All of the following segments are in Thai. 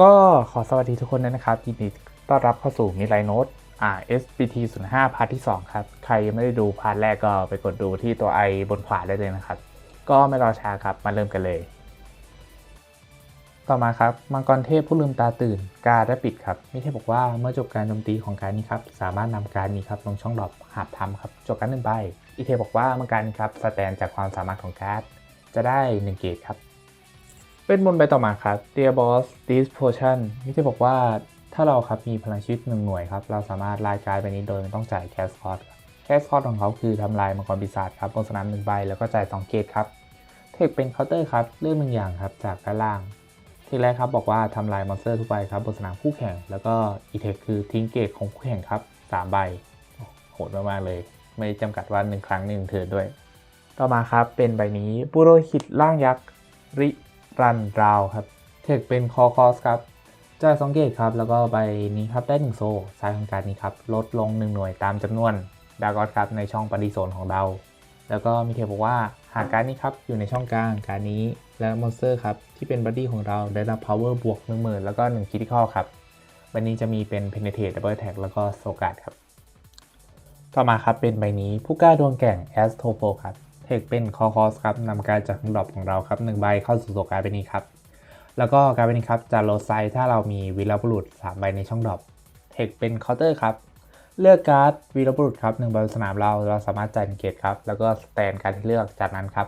ก็ขอสวัสดีทุกคนนะครับยินดีต้อนรับเข้าสู่มิไลโนตอ่า SBT 0 5พาร์ทที่ 2 ครับ ใครยังไม่ได้ดูพาร์ทแรกก็ไปกดดูที่ตัวไอบนขวาได้เลยนะครับ ก็ไม่รอช้าครับ มาเริ่มกันเลย ต่อมาครับ มังกรเทพผู้ลืมตาตื่น การได้ปิดครับ มิเทพบอกว่าเมื่อจบการโจมตีของการนี้ครับ สามารถนำการนี้ครับลงช่องดรอปหาบทำครับจบการหนึ่งใบอีเทพบอกว่าเมื่อการนี้ครับสแตนจากความสามารถของการ์ดจะได้1เกตครับ เป็นบนใบต่อมาครับ Dear Boss This Potion มิเทพบอกว่าถ้าเราครับมีพลังชีวิตหนึ่งหน่วยครับ เราสามารถรายการไปนี้โดยไม่ต้องจ่ายแคสคอร์ดแคสคอร์ดของเขาคือทำลายมังกรปีศาจครับบนสนามหนึ่งใบแล้วก็จ่าย 2 เกตครับเทคเป็นเคาน์เตอร์ครับเลือกหนึ่งอย่างครับจากด้านล่างเทคแรกครับบอกว่าทำลายมอนสเตอร์ทุกใบครับบนสนามคู่แข่ง แล้วก็อีเทคคือทิ้งเกตของคู่แข่งครับ3ใบโหดมากๆเลย ไม่จำกัดว่าหนึ่งครั้งหนึ่งเทิร์นด้วย ต่อมาครับเป็นใบนี้บุโรหิตร่างยักษ์ริ รันราวครับ เทคเป็นคอคอสครับจ่ายสองเกตครับ แล้วก็ใบนี้ครับได้หนึ่งโซ่สายของการนี้ครับ ลดลง 1 หน่วยตามจำนวนดากอสครับในช่องปฏิโซนของเรา แล้วก็มีเทบอกว่าหากการนี้ครับอยู่ในช่องกลางการนี้และมอนสเตอร์ครับที่เป็นบัดดี้ของเราได้รับ power บวก1 0,000 แล้วก็1 critical ครับวันนี้จะมีเป็น penetrate double attack แล้วก็โซกาดครับ ต่อมาครับเป็นใบนี้ผู้กล้าดวงแก่ง a s t o p o ครับ เทคเป็นคอคอสครับนำการจากดรอปของเราครับหนึ่งใบเข้าสู่โซการ์ดใบนี้ครับ แล้วก็การ์ดใบนี้ครับจะโลไซด์ถ้าเรามีวีรบุรุษ3ใบในช่องดรอปเทคเป็นเคาน์เตอร์ครับ เลือกการ์ดวีรบุรุษครับหนึ่งใบบนสนามเราเราสามารถจ่ายหนึ่งเกตครับ แล้วก็สแตนการที่เลือกจากนั้นครับ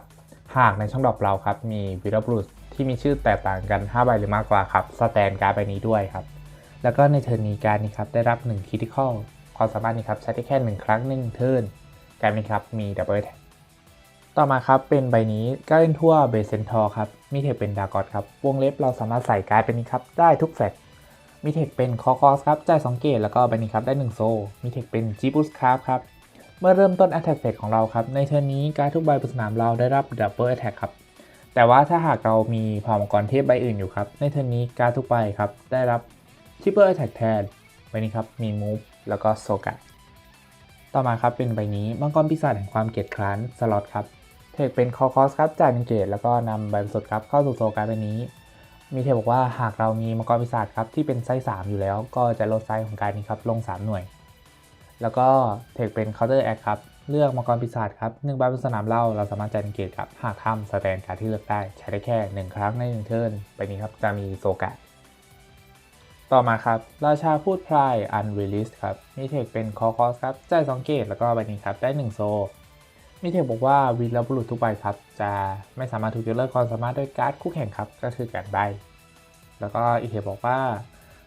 หากในช่องดรอปเราครับมีวีรบุรุษที่มีชื่อแตกต่างกัน 5 ใบหรือมากกว่าครับสแตนการ์ดใบนี้ด้วยครับ แล้วก็ในเทิร์นนี้การนี้ครับได้รับ1 critical ความสามารถนี้ครับใช้ได้แค่ 1 ครั้งหนึ่งเทิร์นการดนี้ครับมี double attack ต่อมาครับเป็นใบนี้การเล่นทั่วเบสเซนทอร์ครับมีเทคเป็นดากอสครับวงเล็บเราสามารถใส่การ์ดเป็นนี้ครับได้ทุกแฟกมีเทคเป็นคอคอสครับจ่ายสองเกตแล้วก็ใบนี้ครับได้1โซมีเทคเป็นจีบูสคราฟครับเมื่อเริ่มต้น Attack Phase ของเราครับในเทิร์นนี้การดทุกใบบนสนามเราได้รับ Double Attack ครับแต่ว่าถ้าหากเรามีผ่ามังกรเทพใบอื่นอยู่ครับในเทิร์นนี้การดทุกใบครับได้รับ Triple Attack แทนใบนี้ครับมี Move แล้วก็โซกะต่อมาครับเป็นใบนี้มังกรปีศาจแห่งความเกลียดคร้านสล็อตครับ เทคเป็นคอคอสครับจ่ายหนึ่งเกตแล้วก็นำใบสดครับเข้าสู่โซการ์ดใบนี้ มีเทคบอกว่าหากเรามีมังกรปีศาจครับที่เป็นไซส์3อยู่แล้ว ก็จะลดไซส์ของการนี้ครับลง 3 หน่วย แล้วก็เทคเป็นเคาน์เตอร์แอคครับเลือกมังกรปีศาจครับหนึ่งใบบนสนามเราเราสามารถจ่ายหนึ่งเกตครับหากทำสแตนการ์ดที่เลือกได้ใช้ได้แค่ 1 ครั้งใน1เทิร์นใบนี้ครับจะมีโซกะต่อมาครับราชาพูดพลายอันเวลิสครับมีเทคเป็นคอคอสครับจ่ายสองเกตแล้วก็ใบนี้ครับได้ 1 โซ มิเทคบอกว่าวีรบุรุษทุกใบครับ จะไม่สามารถถูกยกเลิกความสามารถด้วยการ์ดคู่แข่งครับ ก็คือการใบ แล้วก็อีเทคบอกว่า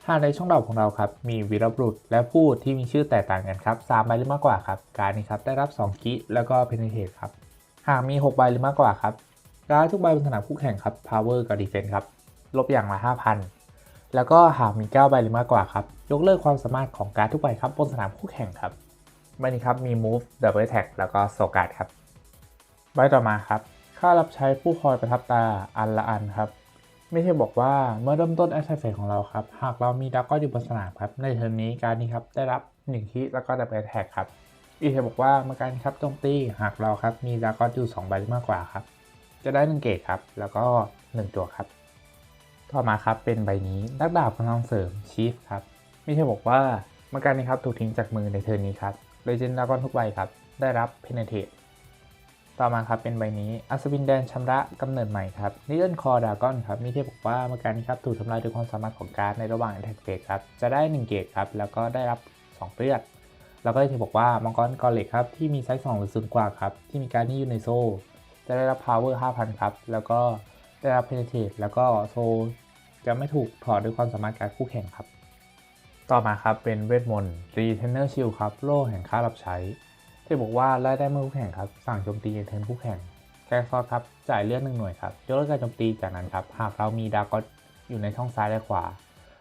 หากในช่องดอกของเราครับมีวีรบุรุษและผู้ที่มีชื่อแตกต่างกันครับสามใบหรือมากกว่าครับการนี้ครับได้รับ 2 กิแล้วก็เพนเทตครับหากมี 6 ใบหรือมากกว่าครับการดทุกใบบนสนามคู่แข่งครับ power กับ defense ครับลบอย่างละ 5,000 แล้วก็หากมี 9 ใบหรือมากกว่าครับยกเลิกความสามารถของการดทุกใบครับบนสนามคู่แข่งครับ ใบนี้ครับมี move double attack แล้วก็โซกาดครับ ใบต่อมาครับ ค่ารับใช้ผู้คอยประทับตาอันละอันครับ ไม่ใช่บอกว่าเมื่อเริ่มต้นแอ t แทเฟของเราครับ หากเรามีดักก็อยู่บนสนามครับ ในเทอมนี้การนี้ครับได้รับ1คิแล้วก็ดับเบิลแท็กครับ อีเทบอกว่าเมื่อการครับโจมตีหากเราครับมีดักก็อยู่2ใบมากกว่าครับ จะได้1เกตครับ แล้วก็ 1 ตัวครับ ต่อมาครับเป็นใบนี้นักดาบกำลังเสริมชีฟครับ ไม่ใช่บอกว่าเมื่อการนี้ครับถูกทิ้งจากมือในเทอร์นี้ครับ เลเจนดากอนทุกใบครับ ได้รับเพนเทตต่อมาครับเป็นใบนี้อัศวินแดนชำระกำเนิดใหม่ครับนิเดิลคอร์ดากอนครับ มีเทพบอกว่าเมื่อการนี้ครับถูกทำลายด้วยความสามารถของการดในระหว่าง Attack Phase ครับ จะได้ 1 เกตครับ แล้วก็ได้รับ 2 เลือด แล้วก็เทพบอกว่ามังกรกอเล็กครับ ที่มีไซส์2หรือสูงกว่าครับ ที่มีการนี้อยู่ในโซ่ จะได้รับ power 5,000 ครับ แล้วก็ได้รับ penetrate แล้วก็โซจะไม่ถูกถอดด้วยความสามารถการคู่แข่งครับ ต่อมาครับเป็นเวทมนต์ Retenner Shield ครับโล่แห่งค่ารับใช้ที่บอกว่าไล่ได้เมื่อคู่แข่งครับ สั่งโจมตีเทินคู่แข่งแค่ซอสครับจ่ายเลือดหนึ่งหน่วยครับยกเลิกการโจมตีจากนั้นครับหากเรามีดาร์กอสอยู่ในช่องซ้ายและขวา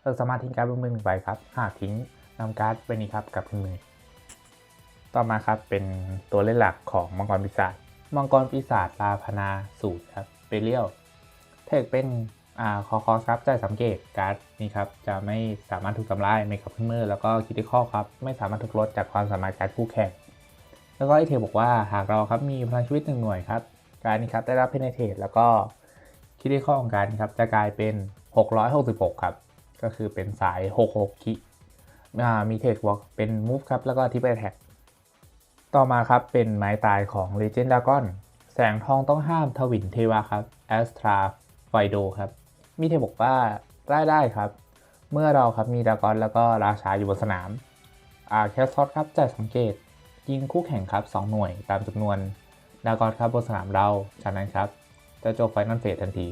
เราสามารถทิ้งการ์ดบนมือหนึ่งใบครับ หากทิ้งนำการ์ดไปนี้ครับกลับขึ้นมือ ต่อมาครับเป็นตัวเล่นหลักของมังกรปีศาจมังกรปีศาจลาพนาสูตรครับเปเรียลเทคเป็น อ่าคอคอสครับจ่ายสังเกตการ์ดนี้ครับจะไม่สามารถถูกทำลายไม่กลับขึ้นมือแล้วก็คิติคอครับไม่สามารถถูกลดจากความสามารถการ์ดคู่แข่งแล้วก็ไอเทบอกว่าหากเราครับมีพลังชีวิตหนึ่งหน่วยครับการนี้ครับได้รับเพนเทตแล้วก็คิดที่ข้อของการครับจะกลายเป็น 666 ครับ ก็คือเป็นสาย 66คิมีเทควอล์กเป็น move ครับแล้วก็ทิปแท็กต่อมาครับเป็นไม้ตายของ Legend Dragon แสงทองต้องห้ามทวินเทวะครับ Astra f i d o ครับ มีเทบอกว่าได้ได้ครับ เมื่อเราครับมีดากอนแล้วก็ราชาอยู่บนสนามอ่าแคสซอตครับจ่ายสังเกตยิงคู่แข่งครับ 2 หน่วยตามจำนวนดากอนครับบนสนามเรา จากนั้นครับ จะจบไฟนอลเฟสทันที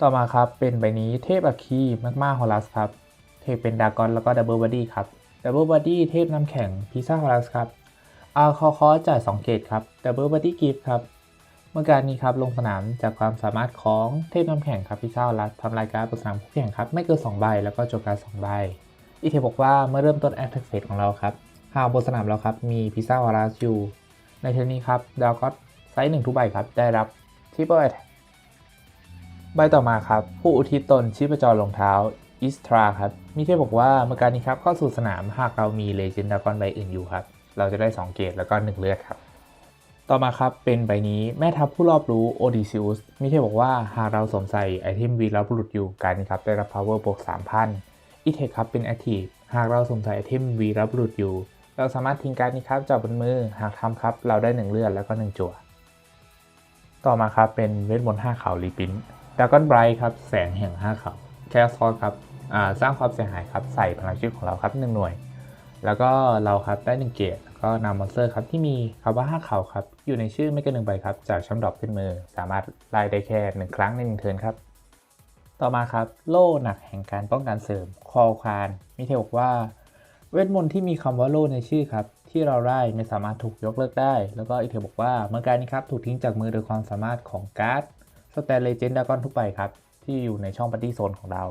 ต่อมาครับเป็นใบนี้เทพอัคคีมากมาฮอลัสครับ เทพเป็นดากอนแล้วก็ดับเบิลบอดี้ครับดับเบิลบอดี้เทพน้ำแข็งพิซซ่าฮอลัสครับอาคอคอจ่าย2เกตครับดับเบิลบอดี้กิฟครับ เมื่อการนี้ครับลงสนามจากความสามารถของเทพน้ำแข็งครับพิซ่าฮอลัสทำลายการดบนสนามคู่แข่งครับไม่เกิน2ใบแล้วก็จบการ2ใบอีเทบอกว่าเมื่อเริ่มต้นแอคแท็กเฟสของเราครับหากบนสนามเราครับมีพิซ่าวาราสอยู่ในเทนนี้ครับดาวก็ไซส์หนึ่งทุกใบครับได้รับทิปเปิลแอทใบต่อมาครับ ผู้อุทิศตนชีพจรรองเท้าอิสตราครับมีเทพบอกว่าเมื่อการนี้ครับเข้าสู่สนามหากเรามีเลเจนดากอนใบอื่นอยู่ครับ เราจะได้ 2 เกตแล้วก็ 1 เลือดครับ ต่อมาครับเป็นใบนี้แม่ทัพผู้รอบรู้โอดิซิอุสมีเทบอกว่าหากเราสวมใส่ไอเทมวีรับบุรุษอยู่การนี้ครับได้รับ power บวก3,000อีเทคครับเป็น Active หากเราสวมใส่ไอเทมวีรับบุรุษอยู่ เราสามารถทิ้งการนี้ครับจากบนมือหากทำครับเราได้ 1 เลือดแล้วก็ 1 จั่ว ต่อมาครับเป็นเวทมนต์5เขารีปินดากอนไบรท์ครับแสงแห่ง5เขาแคสซอครับสร้างความเสียหายครับใส่พลังชีวิตของเราครับ1หน่วย แล้วก็เราครับได้1เกตแล้วก็นำมอนสเตอร์ครับที่มีคำว่า5เขาครับอยู่ในชื่อไม่เกินหนึ่งใบครับจากช่องดรอปขึ้นมือ สามารถไล่ได้แค่ 1 ครั้งใน1เทิร์นครับ ต่อมาครับโล่หนักแห่งการป้องกันเสริมคอคานมีเทบอกว่า เวทมนต์ที่มีคำว่าโล่ในชื่อครับที่เราได้ไม่สามารถถูกยกเลิกได้ แล้วก็อีเทบอกว่าเมื่อการนี้ครับถูกทิ้งจากมือโดยความสามารถของการ์ดสแตนเลเจนดากอนทุกใบครับที่อยู่ในช่องปาร์ตี้โซนของเรา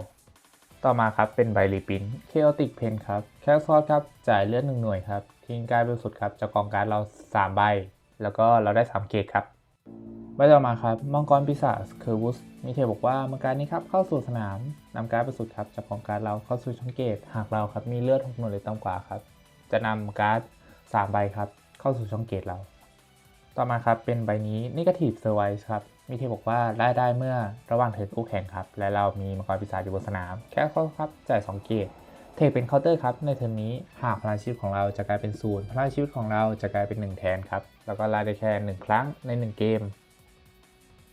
ต่อมาครับเป็นใบรีปินเคอติกเพนครับ แคสซอสครับ จ่ายเลือดหนึ่งหน่วยครับ ทิ้งการดบริสุทธิ์ครับจากกองการเรา 3 ใบ แล้วก็เราได้ 3 เกตครับใบต่อมาครับ มังกรปีศาจเคอร์วุส มีเทบอกว่ามื่อกรนี้ครับเข้าสู่สนามนำการดบริสุทธิ์ครับจากกองการเราเข้าสู่ช่องเกต หากเราครับมีเลือด6หน่วยหรือต่ำกว่าครับ จะนำการ์ด3ใบครับ เข้าสู่ช่องเกตเรา ต่อมาครับเป็นใบนี้ Negative Service ครับมีเทบอกว่าได้ได้เมื่อระหว่างเทิร์นคู่แข่งครับ และเรามีมังกรปีศาจอยู่บนสนาม แค่เข้าครับจ่าย2เกต เทคเป็นเคาน์เตอร์ครับในเทิร์นนี้หากพลังชีวิตของเราจะกลายเป็นศูนย์พลังชีวิตของเราจะกลายเป็น 1 แทนครับ แล้วก็ไล่ได้แค่1ครั้งใน 1 เกม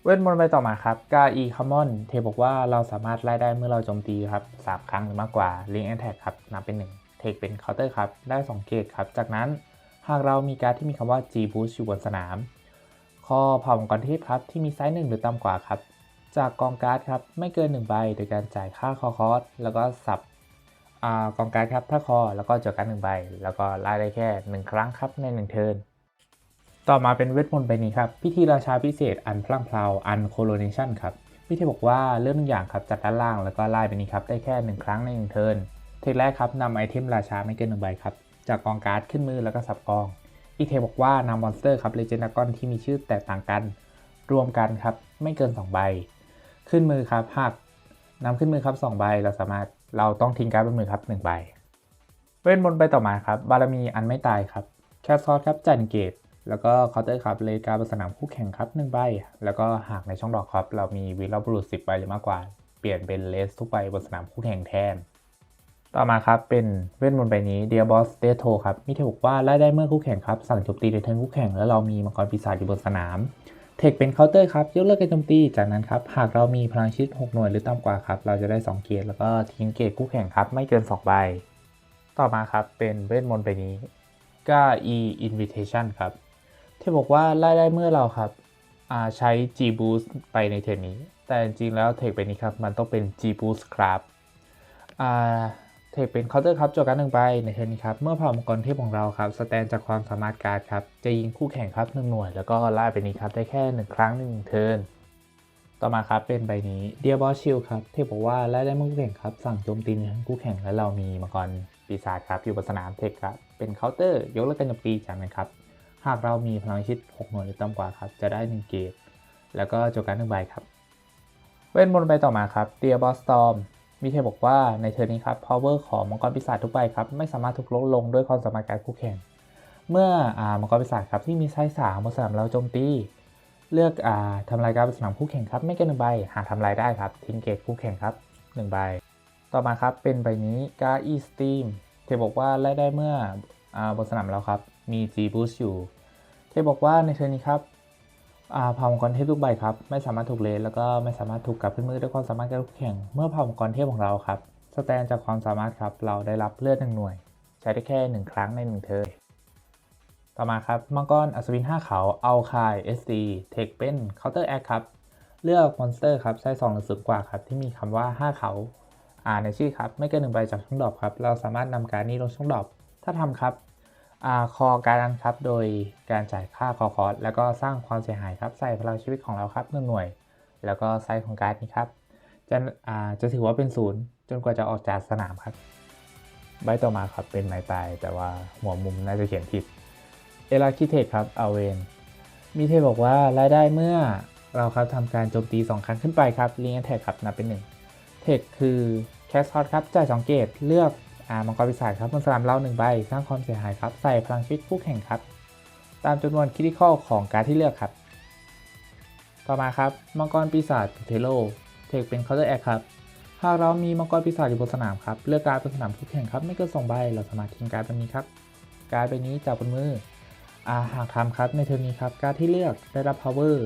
เวทมนต์ใบต่อมาครับกาอีคัมมอนเทบอกว่าเราสามารถไล่ได้เมื่อเราโจมตีครับ3ครั้งหรือมากกว่าลิงแอนแท็กครับนับเป็น 1 เทคเป็นเคาน์เตอร์ครับได้ 2 เกตครับ จากนั้นหากเรามีการที่มีคำว่า G Boost อยู่บนสนามข้อผ่ามกรเทพครับที่มีไซส์หนึ่งหรือต่ำกว่าครับจากกองการ์ดครับไม่เกิน1ใบโดยการจ่ายค่าคอคอสแล้วก็สับ อกองการครับถ้าคอแล้วก็จดการหนึ่งใบ แล้วก็ไล่ได้แค่ 1 ครั้งครับใน 1 เทิร์นต่อมาเป็นเวทมนต์ใบนี้ครับ พิธีราชาพิเศษอันพลังเพลาอันโคโลเนชันครับพิธีบอกว่าเริ่มทุกอย่างครับจากด้านล่างแล้วก็ไล่ไปนี้ครับได้แค่ 1 ครั้งใน 1 เทิร์นเทคแรกครับนำไอเทมราชาไม่เกินหนึ่งใบครับจากกองการ์ดขึ้นมือแล้วก็สับกอง อีเทบอกว่านำมอนสเตอร์ครับเลเจนดากอนที่มีชื่อแตกต่างกัน รวมกันครับไม่เกิน 2 ใบ ขึ้นมือครับหากนำขึ้นมือครับ2ใบเราสามารถ เราต้องทิ้งการ์ดบนมือครับ1ใบเวทมนต์ใบต่อมาครับ บารมีอันไม่ตายครับ แคสซอสครับจันเกต แล้วก็เคาน์เตอร์ครับเลการบนสนามคู่แข่งครับ1ใบ แล้วก็หากในช่องดอกครับ เรามีวีรบุรุษ10ใบหรือมากกว่า เปลี่ยนเป็นเลสทุกใบบนสนามคู่แข่งแทน ต่อมาครับเป็นเวทมนต์ใบนี้เดียบอสเดโทครับ มีเทบอกว่าไล่ได้เมื่อคู่แข่งครับ สั่งโจมตีในเทิร์นคู่แข่งแล้วเรามีมังกรปีศาจอยู่บนสนาม เทคเป็นเคาน์เตอร์ครับยกเลิกการโจมตี จากนั้นครับหากเรามีพลังชีวิต6หน่วยหรือต่ำกว่าครับ เราจะได้ 2 เกียร์แล้วก็ทิ้งเกียร์คู่แข่งครับ ไม่เกิน 2 ใบ ต่อมาครับเป็นเวทมนต์ใบนี้ก้า e invitation ครับ ที่บอกว่าไล่ได้เมื่อเราครับใช้ G boost ไปในเทนนี้ แต่จริงๆแล้วเทคไปนี้ครับ มันต้องเป็น G boost ครับ ทคเป็นเคาน์เตอร์ครับโจทย์การหนึ่งใบในเทนนี้ครับ เมื่อผ่ามังกรเทพของเราครับ สแตนจากความสามารถการ์ดครับ จะยิงคู่แข่งครับหนึ่งหน่วย แล้วก็ไล่ไปนี้ครับได้แค่หนึ่งครั้งหนึ่งเทิร์นต่อมาครับเป็นใบนี้เดียบอสชิลครับเทพบอกว่าไล่ได้มื่อคู่แข่งครับ สั่งโจมตีนเทิร์นคู่แข่งและเรามีมังกรปีศาจครับอยู่บนสนามเทคครับเป็นเคาน์เตอร์ยกเลิกการโจมตีจากนั้นครับหากเรามีพลังชิด6หน่วยหรือต่ำกว่าครับจะได้1เกตแล้วก็โจทย์การหนึ่งใบครับเวทมนต์ใบต่อมาครับเดียบอสตอม มีเทบอกว่าในเทอร์นี้ครับ power ของมังกรปีศาจทุกใบครับ ไม่สามารถถูกลดลงด้วยความสามารถการคู่แข่ง เมื่ออมังกรปีศาจครับที่มีไซส์สามบนสนามเราโจมตี เลือกอทำลายการบนสนามคู่แข่งครับไม่เกินหนึ่งใบ หากทำลายได้ครับ ทิ้งเกตคู่แข่งครับหนึ่งใบ ต่อมาครับเป็นใบนี้กาอีสตีมเทบอกว่าไล่ได้เมื่ออบนสนามแล้วครับมี G boost อยู่ เทบอกว่าในเทอร์นี้ครับ เผ่ามังกรเทพทุกใบครับไม่สามารถถูกเลนแล้วก็ไม่สามารถถูกกลับขึ้นมือด้วยความสามารถการคู่แข่งเมื่อเผ่ามังกรเทพของเราครับสแตนจากความสามารถครับเราได้รับเลือดหนึ่งหน่วย ใช้ได้แค่หนึ่งครั้งในหนึ่งเทิร์นต่อมาครับมังกรอัศวิน5เขาเอาคาย SD เทคเป็น Counter Act ครับเลือกมอนสเตอร์ครับไซส์2หรือสูงกว่าครับที่มีคำว่า 5 เขาอ่าในชื่อครับไม่เกินหนึ่งใบจากช่องดอปครับเราสามารถนำการนี้ลงช่องดอปถ้าทำครับ คอการันครับโดยการจ่ายค่าคอคอร์สแล้วก็สร้างความเสียหายครับใส่พลังชีวิตของเราครับหนึ่งหน่วย แล้วก็ไซส์ของการ์ดนี้ครับจะอ่าจะถือว่าเป็นศูนย์จนกว่าจะออกจากสนามครับ ใบต่อมาครับเป็นไม้ตาย แต่ว่าหัวมุมน่าจะเขียนผิดเอลาคิเทคครับเอาเวนมีเทบอกว่ารายได้เมื่อเราครับทำการโจมตี 2 ครั้งขึ้นไปครับลิงแท็กครับนับเป็น 1 เทคคือแคสซอตครับจ่าย2เกตเลือก อ่ามังกรปีศาจครับบนสนามเรา1ใบสร้างความเสียหายครับ ใส่พลังชีวิตคู่แข่งครับ ตามจำนวนคริติคอลของการที่เลือกครับ ต่อมาครับมังกรปีศาจเทโลเทคเป็นเคาน์เตอร์แอคครับหากเรามีมังกรปีศาจอยู่บนสนามครับเลือกการบนสนามคู่แข่งครับไม่เกินสองใบเราสามารถทิ้งการดใบนี้ครับการดใบนี้จากบนมืออ่าหากทำครับในเทอร์นี้ครับการที่เลือกได้รับ power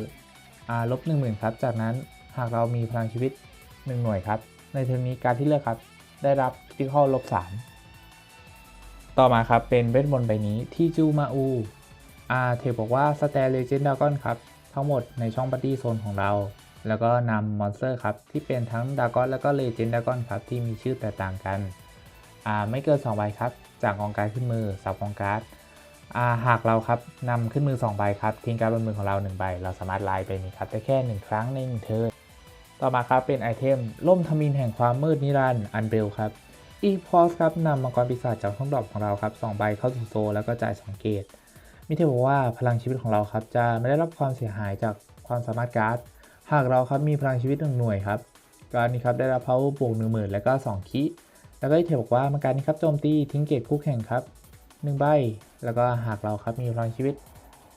อ่าลบ1 0,000ครับจากนั้นหากเรามีพลังชีวิต 1 หน่วยครับในเทอร์นี้การที่เลือกครับ ได้รับคริติคอลลบ3ต่อมาครับเป็นเวทมนต์ใบนี้ที่จูมาอูอาเทบอกว่าสแตเลเจนดากอนครับ ทั้งหมดในช่องบัดดี้โซนของเรา แล้วก็นำมอนสเตอร์ครับ ที่เป็นทั้งดากอนแล้วก็เลเจนดากอนครับ ที่มีชื่อแตกต่างกันอ่าไม่เกิน2ใบครับ จากกองการขึ้นมือสับกองการ์ดอ่าหากเราครับนำขึ้นมือ 2 ใบครับ ทิ้งการดบนมือของเรา 1 ใบ เราสามารถไล่ไปนี้ครับได้แค่ 1 ครั้งใน1เทิร์น ต่อมาครับเป็นไอเทมล่มทมินแห่งความมืดนิรันดร์อันเบลครับอีพอสครับนำมังกรปีศาจจากช่องดรอปของเราครับ2ใบเข้าสู่โซแล้วก็จ่าย2เกตมิเทบอกว่าพลังชีวิตของเราครับจะไม่ได้รับความเสียหายจากความสามารถการ์ด หากเราครับมีพลังชีวิตหนึ่งหน่วยครับการนี้ครับได้รับ power บวกหนึ่งหมื่นแล้วก็2คิแล้วก็มิเทบอกว่ามันการนี้ครับโจมตีทิ้งเกตคู่แข่งครับ1ใบแล้วก็หากเราครับมีพลังชีวิต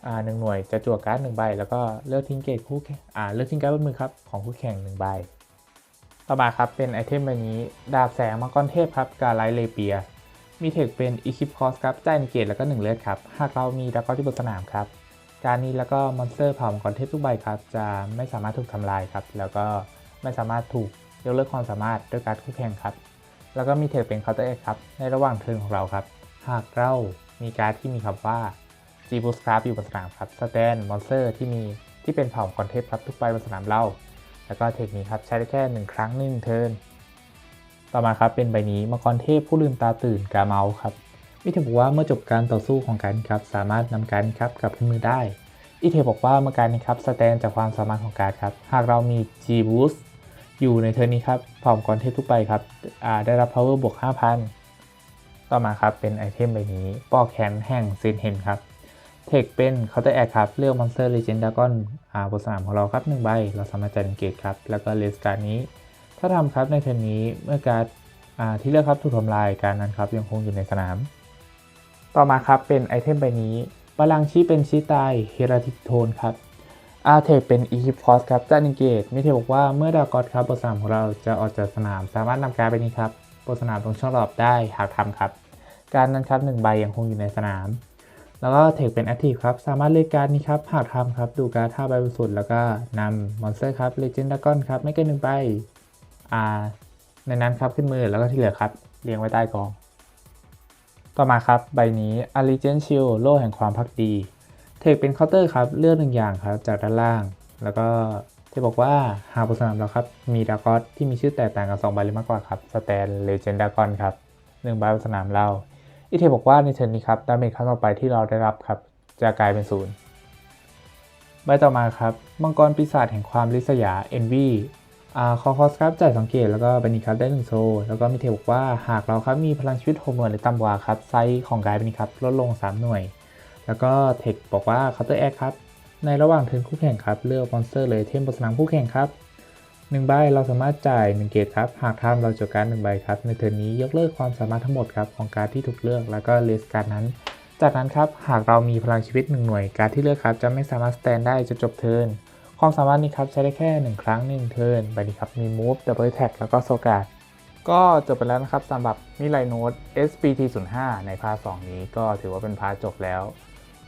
อ่าหนึ่งหน่วยจะจั่วการ์ดหนึ่งใบ แล้วก็เลือกทิ้งเกตคู่แข่งอ่าเลือกทิ้งการ์ดบนมือครับของคู่แข่งหนึ่งใบ ต่อมาครับเป็นไอเทมใบนี้ดาบแสงมังกรเทพครับกาไลเลเปีย มีเทคเป็นอีคิปคอสครับจ่ายหนึ่งเกตแล้วก็1เลือดครับหากเรามีดรากอนที่บนสนามครับการนี้แล้วก็มอนสเตอร์เผ่ามังกรเทพทุกใบครับจะไม่สามารถถูกทำลายครับแล้วก็ไม่สามารถถูกยกเลิกความสามารถด้วยการคู่แข่งครับ แล้วก็มีเทคเป็นเคาน์เตอร์เอ็กครับในระหว่างเทิร์นของเราครับ หากเรามีการดที่มีคำว่า G Boost ครับอยู่บนสนามครับสแตนมอนสเตอร์ที่มีที่เป็นเผ่ามังกรเทพครับทุกใบบนสนามเราแล้วก็เทคนี้ครับใช้ได้แค่หนึ่งครั้งหนึ่งเทิร์นต่อมาครับเป็นใบนี้มังกรเทพผู้ลืมตาตื่นกาเมาครับมิเทบอกว่าเมื่อจบการต่อสู้ของการครับสามารถนำการครับกลับขึ้นมือได้อีเทบอกว่าเมื่อการนี้ครับสแตนจากความสามารถของการครับหากเรามี G Boost อยู่ในเทอร์นนี้ครับเผ่ามังกรเทพทุกใบครับได้รับ power บวก 5,000 ต่อมาครับเป็นไอเทมใบนี้ปอกแขนแห่งซินเฮนครับ เทคเป็น Counter Act ครับ เลือกมอนสเตอร์ Legend Dragon อ่าบนสนามของเราครับ1ใบ เราสามารถจัดเกตครับ แล้วก็เลสการนี้ ถ้าทำครับในเทอร์นนี้เมื่อการอ่าที่เลือกครับถูกทำลายการนั้นครับยังคงอยู่ในสนาม ต่อมาครับเป็นไอเทมใบนี้บาลังชีเป็นชีตายเฮราติโทนครับอาเทคเป็นอีคิปคอสครับจัดเกตมิเทบอกว่าเมื่อดากอดครับบนสนามของเราจะออกจากสนาม สามารถนำการไปนี้ครับบนสนามตรงช่องรอบได้หากทำครับ การนั้นครับหนึ่งใบยังคงอยู่ในสนาม แล้วก็เทคเป็นแอคทีฟครับ สามารถเลือกการนี้ครับ หากทำครับ ดูการท่าใบบนสุด แล้วก็นำมอนสเตอร์ครับเลเจนดากอนครับ ไม่เกินหนึ่งใบอ่าในนั้นครับขึ้นมือแล้วก็ที่เหลือครับ เรียงไว้ใต้กอง ต่อมาครับ ใบนี้ a l l e g i a n c e Shield โล่แห่งความพักดี เทคเป็นเคาน์เตอร์ครับเลือกหนึ่งอย่างครับจากด้านล่าง แล้วก็ที่บอกว่าหากบนสนามเราครับ มีดากอนที่มีชื่อแตกต่างกัน2ใบหรือมากกว่าครับสแตนเลเจนดากอนครับหนึ่งใบบนสนามเรา อีเทบอกว่าในเทิร์นนี้ครับดาเมจครั้งต่อไปที่เราได้รับครับจะกลายเป็นศูนย์ใบต่อมาครับ มังกรปีศาจแห่งความริษยาเอนวีอ่าคอคอสครับจ่ายสังเกตแล้วก็บันนี้ครับได้หนึ่งโซ แล้วก็มีเทบอกว่าหากเราครับมีพลังชีวิตหกหน่วยหรือต่ำกว่าครับไซส์ของกายบันนี้ครับลดลง 3 หน่วย แล้วก็เทคบอกว่าเคาน์เตอร์แอคครับในระหว่างเทิร์นคู่แข่งครับเลือกมอนสเตอร์เลยเทมบนสนามคู่แข่งครับ 1ใบเราสามารถจ่าย1เกตครับ หากทำเราจะการ1ใบครับ ในเทอร์นนี้ยกเลิกความสามารถทั้งหมดครับของการที่ถูกเลือกแล้วก็เลสการนั้น จากนั้นครับหากเรามีพลังชีวิต 1 หน่วยการที่เลือกครับจะไม่สามารถสแตนได้จะจบเทิร์นความสามารถนี้ครับใช้ได้แค่ 1 ครั้ง1เทิร์นไปดีครับมีมูฟดับเบิลแท็กแล้วก็โซกาดก็จบไปแล้วนะครับสำหรับมิไลโนด SPT 0 5ในพาร์ท2นี้ก็ถือว่าเป็นพาร์ทจบแล้ว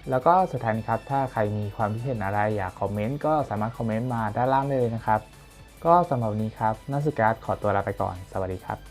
แล้วก็สุดท้ายนีครับถ้าใครมีความคิดเห็นอะไรอยากคอมเมนต์ก็สามารถคอมเมนต์มาด้านล่างได้เลยนะครับ ก็สำหรับวันนี้ครับนักสกัดขอตัวลาไปก่อน สวัสดีครับ